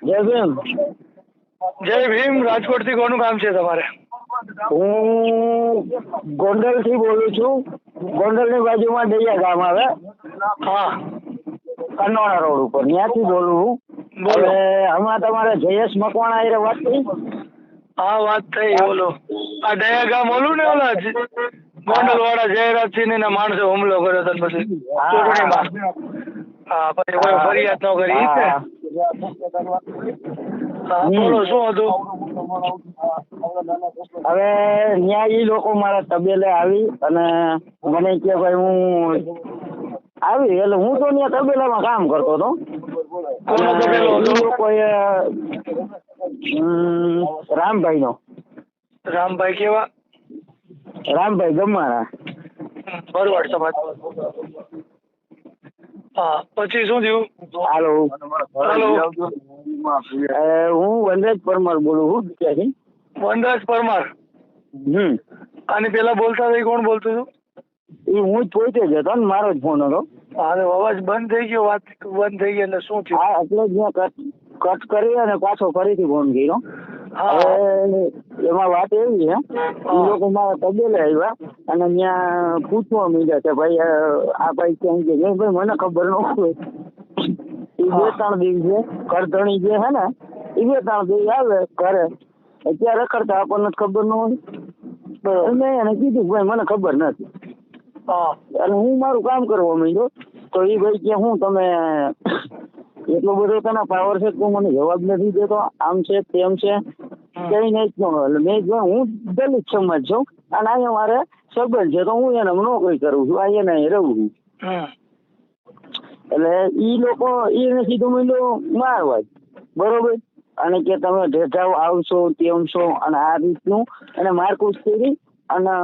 જય ભીમ. જય ભીમ રાજકોટથી કોનું કામ છે તમારે? હું ગોંડલથી બોલું છું. ગોંડલની બાજુમાં દૈયા ગામ આવે. હા. કનોડા રોડ ઉપર. ત્યાંથી બોલું હવે હમણાં તમારે જયેશ મકવાણા એ વાત થઈ? હા વાત થઈ બોલો. આ દયા ગામ ઓલું ને ઓલા ગોંડલ વાળા જયરાજસિંહ ને માણસે હુમલો કર્યો હતો પછી. ચૂંટણીમાં. હા પછી કોઈ ફરિયાદ ન કરી? હા. બોલો શું હતું હવે ત્યાં ઈ લોકો મારા તબેલે આવી અને મને કે ભાઈ હું આવી એટલે હું તો ત્યાં તબેલામાં કામ કરતો હતો? લોકોએ હમ, રામભાઈનો. રામભાઈ કેવા? રામભાઈ ગમારા બરોબર હા પછી શું થયું? હાલો. હાલો. હું વનરાજ પરમાર બોલું છું ત્યાંથી વનરાજ પરમાર. હમ. અને પેલા બોલતા હતા કોણ બોલતું હતું? એ હું જ પોતે જ હતો ને મારો જ ફોન હતો. હા અવાજ બંધ થઈ ગયો વાત બંધ થઈ ગઈ એટલે શું થયું? હા એટલે જ મેં કટ કટ કરી અને પાછો ફરીથી ફોન કર્યો. હા હવે એમાં વાત એવી છે એ લોકો મારા તબેલે આવ્યા અને ત્યાં પૂછવા માંડ્યા કે ભાઈ આ ભાઈ ક્યાં કે ભાઈ મને ખબર ન હોય. એ બે ત્રણ દિવસે કરધણી જે છે ને એ બે ત્રણ દિવસ આવે કરે અત્યારે કરતા આપણને ખબર ન હોય. મેં એને કીધું ભાઈ મને ખબર નથી. હા. અને હું મારું કામ કરવા માંડ્યો તો એ ભાઈ કે હું તમે એટલો બધો તને પાવર છે તું મને જવાબ નથી દેતો? આમ છે તેમ છે કઈ નહીં મેં જો હું દલિત સમાજ છું અને અહીંયા મારે સંબંધ છે તો હું એને નોકરી કરું છું. અહીંયા નહીં રહું છું. એટલે ઈ લોકો એને સીધું માંડ્યો મારવા બરોબર? અને કે તમે ઢેઢાવ આવશો તેમ છો અને આ રીતનું. અને મારકૂટ કરી અને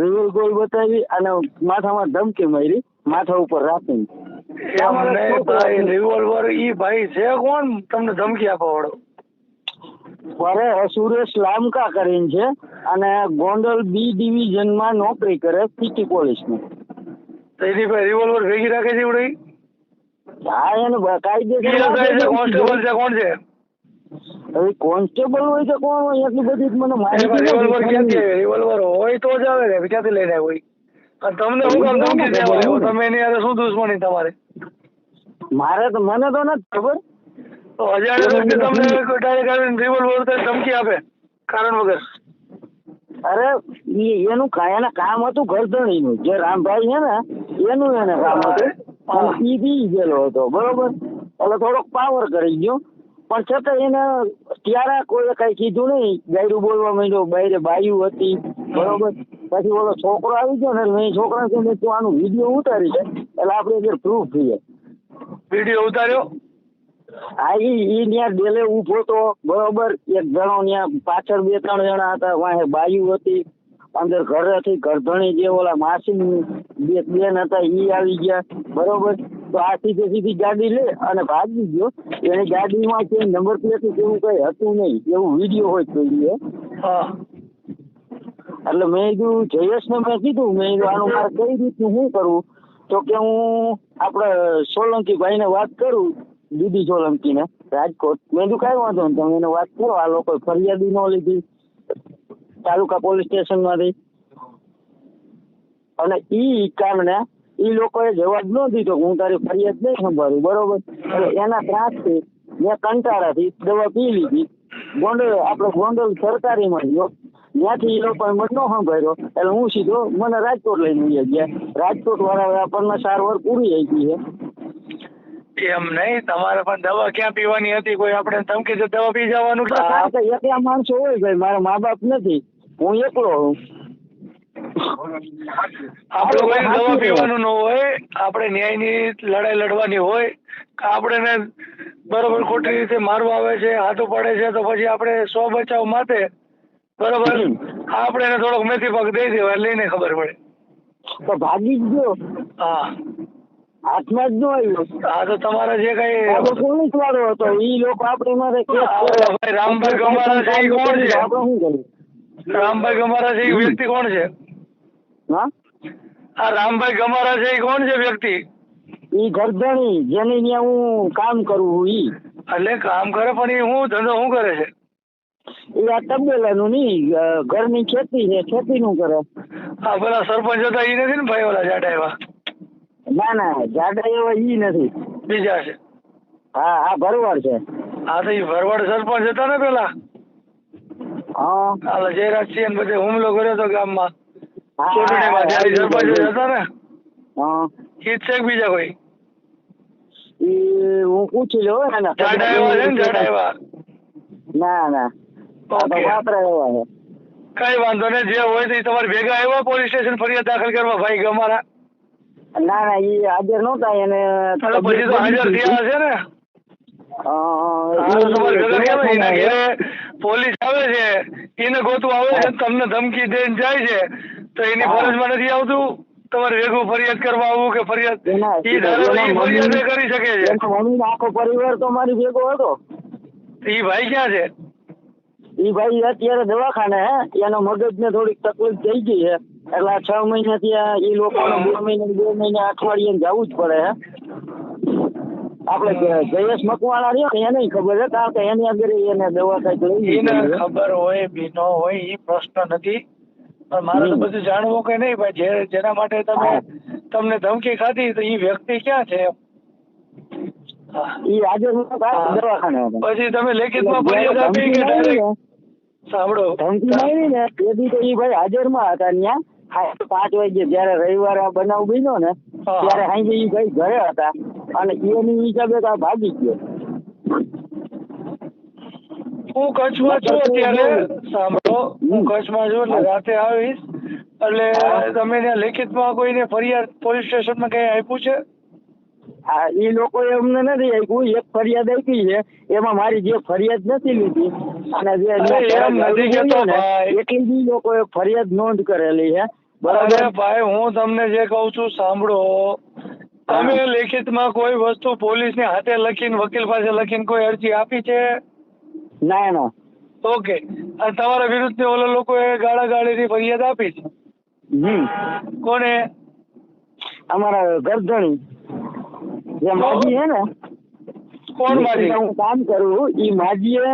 રિવલ ગોલ બતાવી અને માથામાં ધમકી મારી માથા ઉપર રાખી રિવોલ્વર ઈ ભાઈ છે કોણ? તમને ધમકી આપવા વાળો? અરે સુરેશ લામકા કરીને છે અને ગોંડલ બી ડિવિઝનમાં નોકરી કરે સિટી પોલીસમાં તો એની ભાઈ રિવોલ્વર ભેગી રાખે છે એવડે? હા એને છે કોન્સ્ટેબલ છે કોણ છે? હવે કોન્સ્ટેબલ હોય તો કોણ? હોય એટલી બધી મને માહિતી રિવોલ્વર ક્યાં ક્યાંથી આવે? રિવોલ્વર હોય તો જ આવે ને ક્યાંથી લઈને આવ્યો? અને તમને હું કામ ધમકી દેવા આવ્યો? તમે એની હારે શું દુશ્મની તમારે? મારે તો મને તો નથી ખબર. તો અજાણ્યા વ્યક્તિ તમને ડાયરેક્ટ આવીને રિવોલ્વર ધમકી આપે કારણ વગર. અરે એનું એના કામ હતું ગરદણીનું જે રામભાઈ છે ને એનું એને કામ હતું. ઈ બી ગયેલો હતો બરોબર? એટલે થોડોક પાવર કરી ગયો. પણ છતાં એને ત્યારે કોઈ કઈ કીધું નહીં. ગાયરું બોલવા માંડ્યો બાયરે બાયું હતી બરોબર? પછી ઓલો છોકરો આવી ગયો ને મેં છોકરા કે તું આનું વીડિયો ઉતારી છે એટલે આપણે પ્રૂફ જાય વીડિયો ઉતાર્યો? ઈ ત્યાં ડેલે ઊભો તો બરોબર. એક જણો ત્યાં પાછળ બે ત્રણ જણા હતા વાહે બાયુ હતી. અંદર ઘરે હતી ઘરધણી જે ઓલા માસી બે બેન હતા ઈ આવી ગયા. બરોબર? તો આ સીધે સીધી ગાડી લે અને ભાગી ગયો. એની ગાડીમાં કે નંબર પ્લેટ એવું કઈ હતું નહીં. એવું વીડિયો હોય તો એટલે મેં કીધું જયેશને મેં કીધું મેં કીધું આનું મારે કઈ રીતનું શું કરવું? તો કે હું આપણે સોલંકી ભાઈને વાત કરું. દીદી સોલંકીને રાજકોટ. મેં કીધું, કઈ વાંધો તમે એને વાત કરો. આ લોકો ફરિયાદી ન લીધી તાલુકા પોલીસ સ્ટેશનમાંથી. અને ઈ કારણે ઈ લોકોએ જવાબ ન દીધો હું તારી ફરિયાદ નહીં સંભાળું, બરોબર? એના ત્રાસથી મેં કંટાળાથી દવા પી લીધી. ગોંડલ આપડે ગોંડલ સરકારીમાં ગયો. ત્યાંથી એ લોકોએ મને ન સંભાળ્યો. એટલે હું સીધો મને રાજકોટ લઈને ગયા. રાજકોટ વાળા આપણને સારવાર પૂરી આવી ગઈ છે. એમ નહીં તમારે પણ દવા ક્યાં પીવાની હતી? કોઈ આપણે ધમકી છે દવા પી જવાનું? એકલા માણસો હોય ભાઈ મારા મા બાપ નથી. હું એકલો આપણે કોઈ દવા પીવાનું ન હોય આપણે ન્યાયની લડાઈ લડવાની હોય આપણે ને બરોબર ખોટી રીતે મારવા આવે છે હાથો પડે છે તો પછી આપણે સો બચાવ માટે બરોબર? આપણે થોડોક મેથી પગ દઈ દેવા લઈને ખબર પડે. તો ભાગી જ ગયો. હા. હાથમાં જ ન આવ્યો. આ તો તમારા જે કઈ પોલીસ વાળો હતો. ઈ લોકો આપણી હા. ભાઈ રામભાઈ ગમારા છે કોણ છે? આપણે શું રામભાઈ ગમારા છે એ વ્યક્તિ કોણ છે? હા? આ રામભાઈ ગમારા છે એ કોણ છે વ્યક્તિ? ઈ ગરધણી જેની ત્યાં હું કામ કરું ઈ. એટલે કામ કરે પણ એ હું ધંધો શું કરે છે? એ આ તબેલાનું નહીં ઘરની ખેતી છે ખેતીનું કરે. આ પેલા સરપંચ હતા એ નથી ને ભાઈ ઓલા જાડા એવા ના ના જાડા એવા ઈ નથી. બીજા છે. હા હા ભરવાડ છે. હા તો એ ભરવાડ સરપંચ હતા ને પેલા? હા. હાલ જયરાજસિંહ ને બધે હુમલો કર્યો હતો ગામમાં. ચૂંટણીમાં ત્યારે સરપંચ હતા ને? હા. ઈ છે બીજા કોઈ? ઈ હું પૂછી લઉં હો જાડા એવા છે ને જાડા એવા? ના ના. કઈ વાંધો નહીં જે હોય તો ઈ તમારે ભેગા આવ્યા પોલીસ સ્ટેશન ફરિયાદ દાખલ કરવા ભાઈ ગમારા ના ના એ હાજર નહોતા એને પછી તો હાજર થયા હશે ને? પોલીસ આવે છે એને ગોતું આવે છે તમને ધમકી દઈને જાય છે તો એની. ફરજમાં નથી આવતું? તમારે ભેગું ફરિયાદ કરવા આવવું કે ફરિયાદ? એના ફરિયાદ કરી શકે છે. આખો પરિવાર તો મારી ભેગો હતો. ઈ ભાઈ ક્યાં છે? ઈ ભાઈ અત્યારે દવાખાને હે એનો મગજને થોડીક તકલીફ થઈ ગઈ છે એટલે છ મહિના થી એ લોકો બે મહિના બે મહિના અઠવાડિયે જવું જ પડે હે? આપણે જયેશ મકવાણા રહ્યો ને એને ખબર છે? કારણ કે એની અંદર એને દવા કંઈક લઈ એને ખબર હોય બી ન હોય એ પ્રશ્ન નથી. પણ મારે તો બધું જાણવું કે નહીં ભાઈ જેના માટે તમે તમને ધમકી ખાધી તો એ વ્યક્તિ ક્યાં છે ઈ હા. દવાખાને પછી તમે લેખિતમાં ફરિયાદ આપી કે સાંભળો. ધમકી મારી ને તેથી તો એ ભાઈ હાજરમાં હતા ત્યાં પાંચ વાગે જયારે રવિવારે આ બનાવ બન્યો ને. ત્યારે સાંજે ઈ ભાઈ ઘરે હતા અને એની હિસાબે તો ભાગી ગયો. હું કચ્છમાં છું અત્યારે. સાંભળો હું કચ્છમાં છું એટલે રાતે આવીશ. એટલે. તમે ત્યાં લેખિતમાં કોઈને ફરિયાદ પોલીસ સ્ટેશનમાં કઈ આપ્યું છે? હા એ લોકો અમને નથી આપ્યું. એક ફરિયાદ આપી છે. એમાં મારી જે ફરિયાદ નથી લીધી. અને જે ને. એટલી જ ઈ લોકોએ ફરિયાદ નોંધ કરેલી છે. બરાબર? ભાઈ હું તમને જે કહું છું સાંભળો. તમે લેખિતમાં કોઈ વસ્તુ પોલીસને હાથે લખીને વકીલ પાસે લખીને કોઈ અરજી આપી છે? ના ના. ઓકે. અને તમારા વિરુદ્ધ ઓલા લોકોએ ગાળા ગાળીની ફરિયાદ આપી છે? હમ. કોને? અમારા ગરધણી. જે માજી હે ને કોણ માજી? હું કામ કરું ઈ માજીએ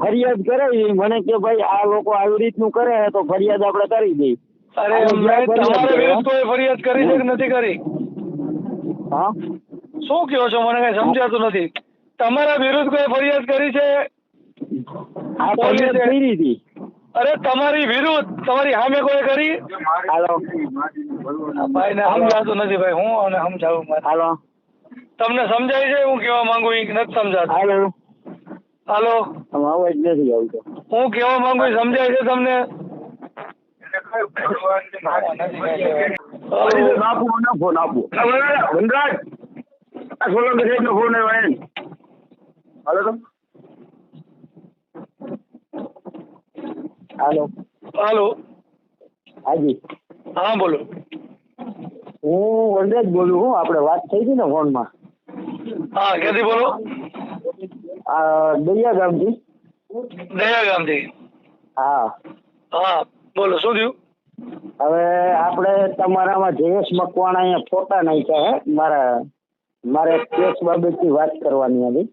ફરિયાદ કરાવી મને કે ભાઈ આ લોકો આવી રીતનું કરે તો ફરિયાદ આપણે કરી દઈ અરે મેં તમારે વિરુદ્ધ કોઈ ફરિયાદ કરી છે કે નથી કરી? હા? શું કહો છો? મને કઈ સમજાતું નથી. તમારા વિરુદ્ધ કોઈ ફરિયાદ કરી છે? આ ફરિયાદ કરી હતી. અરે તમારી વિરુદ્ધ તમારી સામે કોઈ કરી? હાલો. ભાઈ ને સમજાતું નથી ભાઈ હું અને સમજાવું હાલો. તમને સમજાય છે? હું કેવા માંગુ એ નથી સમજાતું. હાલો. હાલો. અવાજ નથી આવતો. હું કેવા માંગુ સમજાય છે તમને. બાપુ ફોન આપો. વનરાજ. સોલંકી સાહેબ નો ફોન આવ્યો એમ. હાલો તમે. હાલો. હાલો. હાજી. હા બોલો. હું વનરાજ બોલું હું આપણે વાત થઈ હતી ને ફોનમાં. હા ક્યાંથી બોલો? દરિયા ગામથી. દયા ગામથી? હા. હા બોલો શું થયું? હવે આપણે તમારામાં જયેશ મકવાણા અહીંયા ફોટા નાખ્યા હે. મારા મારે કેસ બાબતની વાત કરવાની હતી.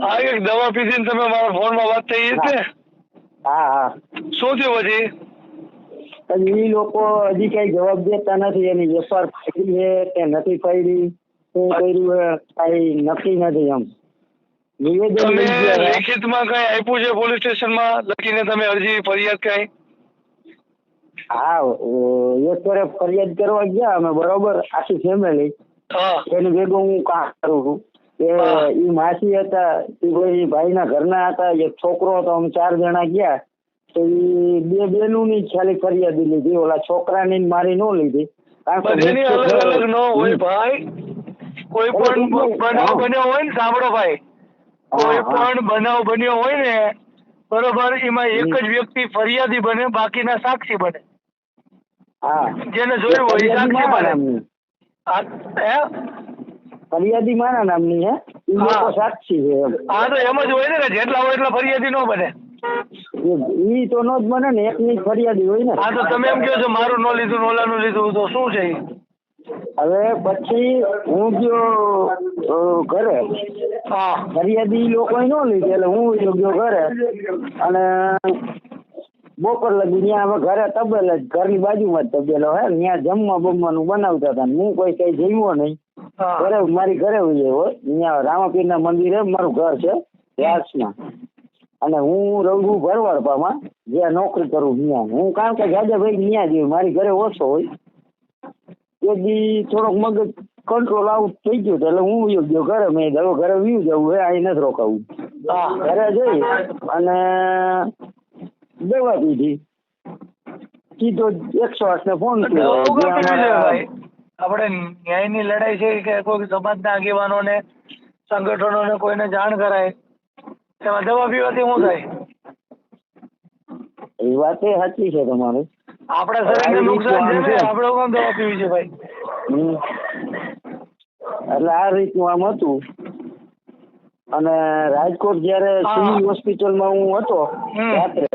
હા એક દવા પીધી ને તમે મારા ફોનમાં વાત થઈ છે ને? હા હા શું થયું પછી? એ લોકો હજી કઈ જવાબ દેતા નથી. એની વેપાર ફાડી છે કે નથી ફાડી શું કર્યું એ કઈ નક્કી નથી એમ. નિવેદન. લેખિતમાં કઈ આપ્યું છે પોલીસ સ્ટેશનમાં? લખીને તમે અરજી ફરિયાદ કઈ? હા એક વાર ફરિયાદ કરવા ગયા અમે બરોબર? આખી ફેમિલી એની ભેગું હું કામ કરું છું. એ ઈ માસી હતા એ કોઈ ભાઈના ઘરના હતા એક છોકરો હતો અમે ચાર જણા ગયા. તો ઈ બે બેનું ની ખાલી ફરિયાદી લીધી ઓલા છોકરાની ની મારી નો લીધી. કારણ કે અલગ અલગ નો હોય ભાઈ. કોઈ પણ બનાવ બન્યો હોય ને સાંભળો ભાઈ. કોઈ પણ બનાવ બન્યો હોય ને બરોબર એમાં એક જ વ્યક્તિ ફરિયાદી બને બાકીના સાક્ષી બને. જેને જોયું હોય સાક્ષી બને. ફરિયાદી મારા નામની હે? લોકો સાક્ષી છે હા તો એમ જ હોય ને જેટલા હોય એટલા ફરિયાદી નો બને. ઈ તો નો જ બને ને એકની ફરિયાદી હોય ને. હા તો તમે એમ કહો છો મારું ન લીધું ને ઓલાનું લીધું તો શું છે? હવે પછી હું ગયો ઘરે. ફરિયાદી લોકો ન લીધી એટલે હું ગયો ઘરે. અને બપોર લગી ત્યાં અમે ઘરે તબેલ જ ઘરની બાજુમાં જ તબેલો હે ત્યાં જમવા બમવાનું બનાવતા હતા હું કોઈ કઈ જમ્યો નહીં. ઘરે મારી ઘરે હોય ત્યાં રામાપીર ના મંદિરે મારું ઘર છે વ્યાસમાં. અને હું રહું છું ભરવાડપામાં જ્યાં નોકરી કરું ત્યાં હું કારણ કે જાજાભાઈ ત્યાં જ મારી ઘરે ઓછો હોય. તે દી થોડોક મગજ કંટ્રોલ આઉટ થઈ ગયો એટલે હું યોગ્ય ગયો ઘરે મેં કીધું ઘરે વીવ જવું હે અહીં નથી રોકાવું. ઘરે જઈ અને દવા પીધી. સીધો એકસો આઠ ને ફોન કર્યો. આપણે ન્યાયની લડાઈ છે કે કોઈ સમાજના આગેવાનોને સંગઠનોને કોઈને જાણ કરાય? એમાં દવા પીવાથી શું થાય? એ વાત એ સાચી છે તમારી. આપણા શરીરને નુકસાન છે ને આપણે કોણ દવા પીવી છે ભાઈ. એટલે આ રીતનું આમ હતું. અને રાજકોટ જયારે. સિવિલ હોસ્પિટલમાં હું હતો રાત્રે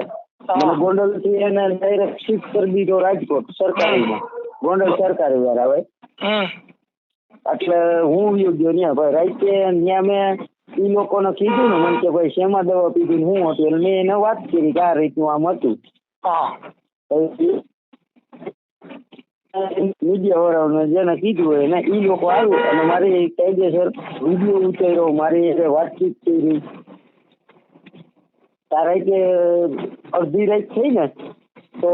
મને ગોંડલથી એને ડાયરેક્ટ શિફ્ટ કરી દીધો રાજકોટ સરકારીમાં. ગોંડલ સરકારી વાર આવે હમ. એટલે હું યોગ્ય ન્યા ત્યાં ભાઈ રાઈતે ત્યાં મેં ઈ લોકોને કીધું ને મને કે ભાઈ શેમાં દવા પીધી હું હતું. એટલે મેં એને વાત કરી કે આ રીતનું આમ હતું. મીડિયા વાળાઓને જેને કીધું હોય ને ઈ લોકો આવ્યું અને મારી કાયદેસર વીડિયો ઉતાર્યો મારી હારે વાતચીત કરી. તારે કે અડધી રાત થઈ ને તો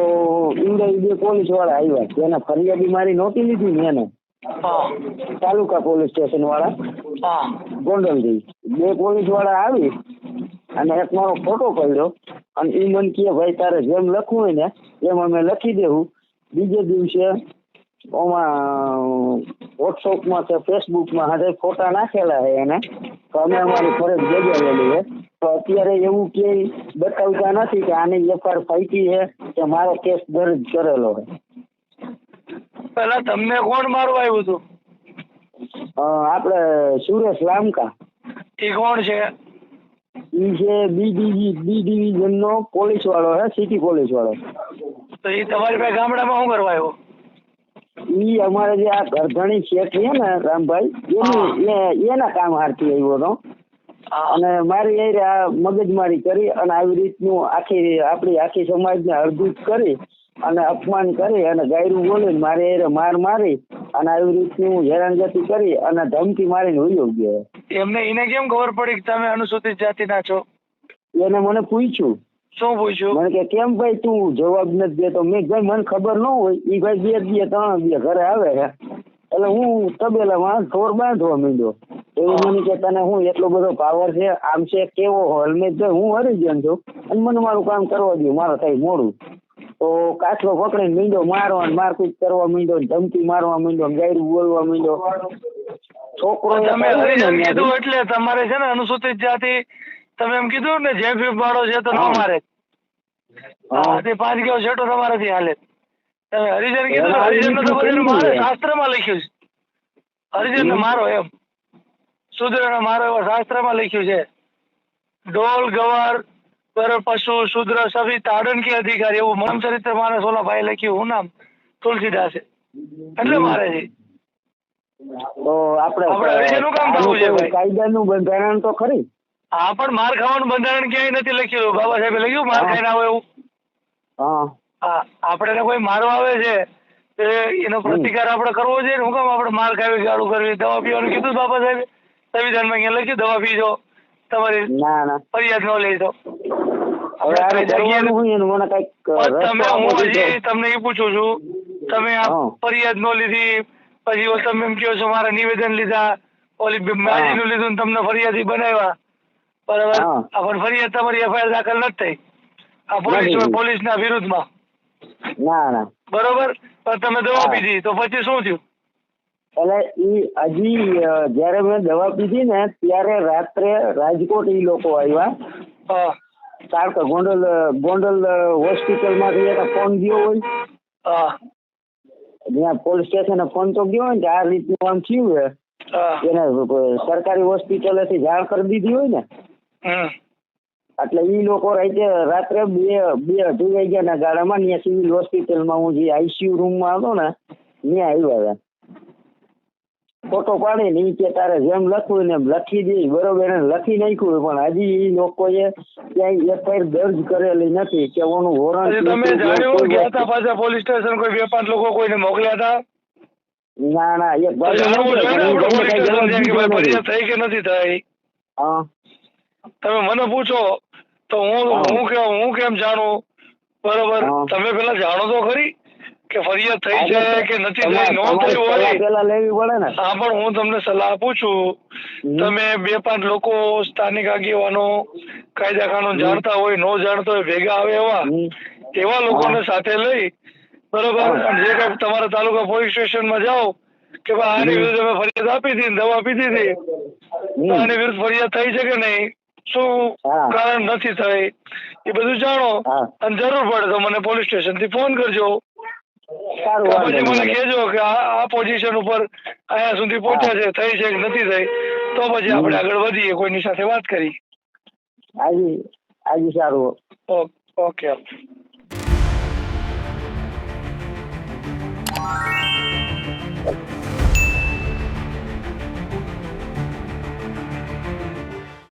ઈવડાવી બે પોલીસવાળા આવ્યા. જેને ફરિયાદી મારી નહોતી લીધી ને એને. તાલુકા પોલીસ સ્ટેશન વાળા હા. ગોંડલથી. બે પોલીસવાળા આવી અને એક મારો ફોટો પડ્યો. અને એ મને કહે ભાઈ તારે જેમ લખવું હોય ને એમ અમે લખી દેવું. બીજે દિવસે ઓમાં વોટ્સઅપમાં કે ફેસબુકમાં હાથે ફોટા નાખેલા છે એને. તો અમે અમારી ફરજ બજાવેલી છે. તો અત્યારે એવું કે બતાવતા નથી કે આની એફઆઈઆર ફાઈટી છે કે મારો કેસ દર્જ કરેલો છે. પેલા તમને કોણ મારવા આવ્યું હતું? આપણે સુરેશ લામકા. એ કોણ છે? એ છે બી ડિવિઝન નો પોલીસ વાળો હે સિટી પોલીસ વાળો તો એ તમારી પાસે ગામડામાં શું કરવા આવ્યો? ઈ અમારે જે આ ગરધણી શેઠ છે ને રામભાઈ એની એના કામ હારથી આવ્યો હતો. અને મારી એ આ મગજમારી કરી અને આવી રીતનું આખી આપણી આખી સમાજને અડધૂત કરી અને અપમાન કરી અને ગાયરું બોલી મારે એ માર મારી અને આવી રીતનું હેરાનગતિ કરી અને ધમકી મારીને વયો ગયો. એમને એને કેમ ખબર પડી કે તમે અનુસૂચિત જાતિના છો? એને મને પૂછ્યું. શું પૂછ્યું? મને કે કેમ ભાઈ તું જવાબ નથી દેતો? મેં ભાઈ મને ખબર ન હોય. એ ભાઈ બે બે ત્રણ બે ઘરે આવે છે એટલે હું તબેલામાં ઢોર બાંધવા માંડ્યો. એવું મને કે તને હું એટલો બધો પાવર છે? આમ છે કેવો હોય મેં કીધું હું હરિજન છું. અને મને મારું કામ કરવા દઉં મારે કઈ મોડું. તો કાચલો પકડીને મીંડો મારવા ને મારપીટ કરવા માંડ્યો ને ધમકી મારવા મીંડો ગાયરું બોલવા મીંડો. છોકરો તમે હરિજન કીધું એટલે તમારે છે ને અનુસૂચિત જાતિ તમે એમ કીધું ને જે ફી વાળો છે તો ન મારે તે પાંચ ગયો છેટો તમારાથી હાલે. તમે હરિજન કીધું હરિજન તો બધું મારે? શાસ્ત્રમાં લખ્યું છે. હરિજન મારો એમ. શુદ્ર ને મારો એવો શાસ્ત્રમાં લખ્યું છે. ઢોલ ગવાર પર પશુ શુદ્ર સભી તાડન કે અધિકારી એવું મન ચરિત્ર મારે સોલા ભાઈ લખ્યું હું નામ તુલસીદાસે એટલે મારે છે. તો આપણે આપણે કામ થવું છે ભાઈ. કાયદાનું બંધારણ તો ખરી. હા પણ માર ખાવાનું બંધારણ ક્યાંય નથી લખ્યું. બાબા સાહેબે લખ્યું માર હા. ખાઈને આવે એવું. હા. આપણે કોઈ મારવા આવે છે તો એનો પ્રતિકાર આપણે કરવો જોઈએ ને હું કામ આપણે માર ખાવી ગાળું કરવી? દવા પીવાનું કીધું બાબા સાહેબે? સંવિધાનમાં અહીંયા લખ્યું દવા પીજો. તમારી ના ના. ફરિયાદ ન લેજો. ને. તમે હું હજી તમને એ પૂછું છું તમે આ ફરિયાદ નો લીધી પછી તમે એમ કહો છો મારા નિવેદન લીધા ઓલી માજી નું લીધું ને તમને ફરિયાદી બનાવ્યા. બરાબર પણ ફરી તમારી એફઆઈઆર દાખલ નથી થઈ. આ પોલીસ નથી. પોલીસના વિરુદ્ધમાં. ના ના. બરોબર? પણ તમે દવા પીધી. તો પછી શું થયું? એટલે ઈ હજી જયારે મેં દવા પીધી ને ત્યારે રાત્રે રાજકોટ ઈ લોકો આવ્યા. કારણ કે ગોંડલ ગોંડલ હોસ્પિટલમાંથી એને ફોન ગયો હોય. જ્યાં પોલીસ સ્ટેશને ફોન તો ગયો હોય ને આ રીતનું આમ થયું છે. એને સરકારી હોસ્પિટલેથી જાણ કરી દીધી હોય ને એટલે ઈ લોકો રાતે રાત્રે બે બે અઢી વાગ્યાના ગાળામાં ત્યાં સિવિલ હોસ્પિટલમાં હું જે આઈસીયુ રૂમમાં હતો ને ત્યાં આવ્યા હતા. ફોટો પાડી ને કે તારે જેમ લખવું ને એમ લખી દે બરોબર એને લખી નાખ્યું પણ હજી એ લોકોએ ક્યાંય એફઆઈઆર દર્જ કરેલી નથી કે ઓનું વોરંટ તમે જાણ્યું ગયા હતા પાછા પોલીસ સ્ટેશન કોઈ બે પાંચ લોકો કોઈને મોકલ્યા હતા? ના ના એક ભાઈ ને થઈ કે નથી થઈ હા. તમે મને પૂછો તો હું હું. કેમ હું કેમ જાણું? બરોબર. તમે પેલા જાણો તો ખરી કે ફરિયાદ થઈ છે કે નથી થઈ? તમારે- નો થઈ હોય પેલા લેવી પડે ને. હા પણ હું તમને સલાહ આપું છું તમે બે પાંચ લોકો સ્થાનિક આગેવાનો કાયદા કાનૂન જાણતા હોય નો જાણતા હોય ભેગા આવે એવા એવા લોકોને. સાથે લઈ બરોબર? જે કઈ તમારા તાલુકા પોલીસ સ્ટેશનમાં જાઓ કે ભાઈ આની વિરુદ્ધ અમે ફરિયાદ આપી હતી દવા આપી દીધી આની વિરુદ્ધ ફરિયાદ થઈ છે કે નહીં? શું કારણ નથી થઈ એ બધું જાણો અને જરૂર પડે તો મને પોલીસ સ્ટેશનથી ફોન કરજો. પછી મને કેજો કે આ પોઝિશન ઉપર અહીંયા સુધી પહોંચ્યા છે થઈ છે કે નથી થઈ તો પછી આપણે આગળ વધીએ કોઈની સાથે વાત કરી હાજી હાજી સારું. Okay okay.